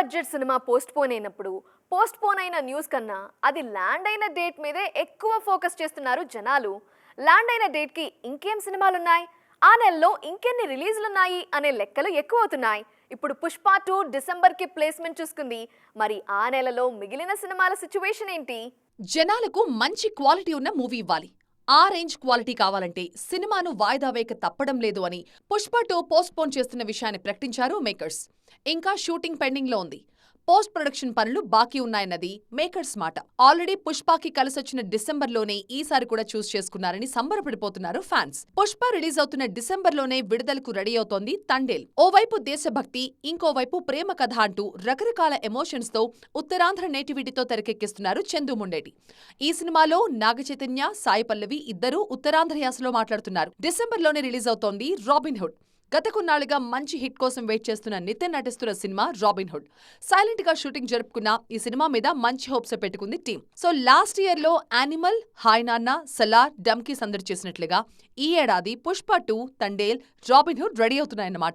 Budget cinema postpone అయినప్పుడు postpone అయిన news కన్నా అది ల్యాండ్ అయిన డేట్ మీదే ఎక్కువ ఫోకస్ చేస్తున్నారు జనాలు. ల్యాండ్ అయిన డేట్కి ఇంకేం సినిమాలున్నాయి? ఆ నెలలో ఇంకెన్ని రిలీజులున్నాయి అనే లెక్కలు ఎక్కువ అవుతున్నాయి ఇప్పుడు పుష్ప టూ డిసెంబర్కి ప్లేస్మెంట్ చూసుకుంది. మరి ఆ నెలలో మిగిలిన సినిమాల సిచ్యువేషన్ ఏంటి? జనాలకు మంచి క్వాలిటీ ఉన్న మూవీ ఇవ్వాలి. ఆ రేంజ్ క్వాలిటీ కావాలంటే సినిమాను వాయిదా వేయక తప్పడం లేదు అని పుష్ప టూ పోస్ట్ పోన్ చేస్తున్న విషయాన్ని ప్రకటించారు మేకర్స్. ఇంకా షూటింగ్ పెండింగ్లో ఉంది. పోస్ట్ ప్రొడక్షన్ పనులు బాకీ ఉన్నాయన్నది మేకర్స్ మాట. ఆల్రెడీ పుష్పకి కలిసొచ్చిన డిసెంబర్లోనే ఈసారి కూడా చూస్ చేసుకున్నారని సంబరపడిపోతున్నారు ఫ్యాన్స్. పుష్ప రిలీజ్ అవుతున్న డిసెంబర్లోనే విడుదలకు రెడీ అవుతోంది తండేల్. ఓవైపు దేశభక్తి ఇంకోవైపు ప్రేమ కథ అంటూ రకరకాల ఎమోషన్స్తో ఉత్తరాంధ్ర నేటివిటీతో తెరకెక్కిస్తున్నారు చందు ముండేటి. ఈ సినిమాలో నాగచైతన్య సాయి పల్లవి ఇద్దరూ ఉత్తరాంధ్ర యాసలో మాట్లాడుతున్నారు. డిసెంబర్లోనే రిలీజ్ అవుతోంది రాబిన్ హుడ్. గత కొన్నాళ్ళుగా మంచి హిట్ కోసం వెయిట్ చేస్తున్న నితిన్ నటిస్తున్న సినిమా రాబిన్ హుడ్. సైలెంట్గా షూటింగ్ జరుపుకున్న ఈ సినిమా మీద మంచి హోప్స్ పెట్టుకుంది టీం సో లాస్ట్ ఇయర్లో యానిమల్ హాయ్ నాన్న సలార్ డమ్కీ సందడి చేసినట్లుగా ఈ ఏడాది Pushpa two Thandel Robin Hood ready అవుతున్నాయన్నమాట.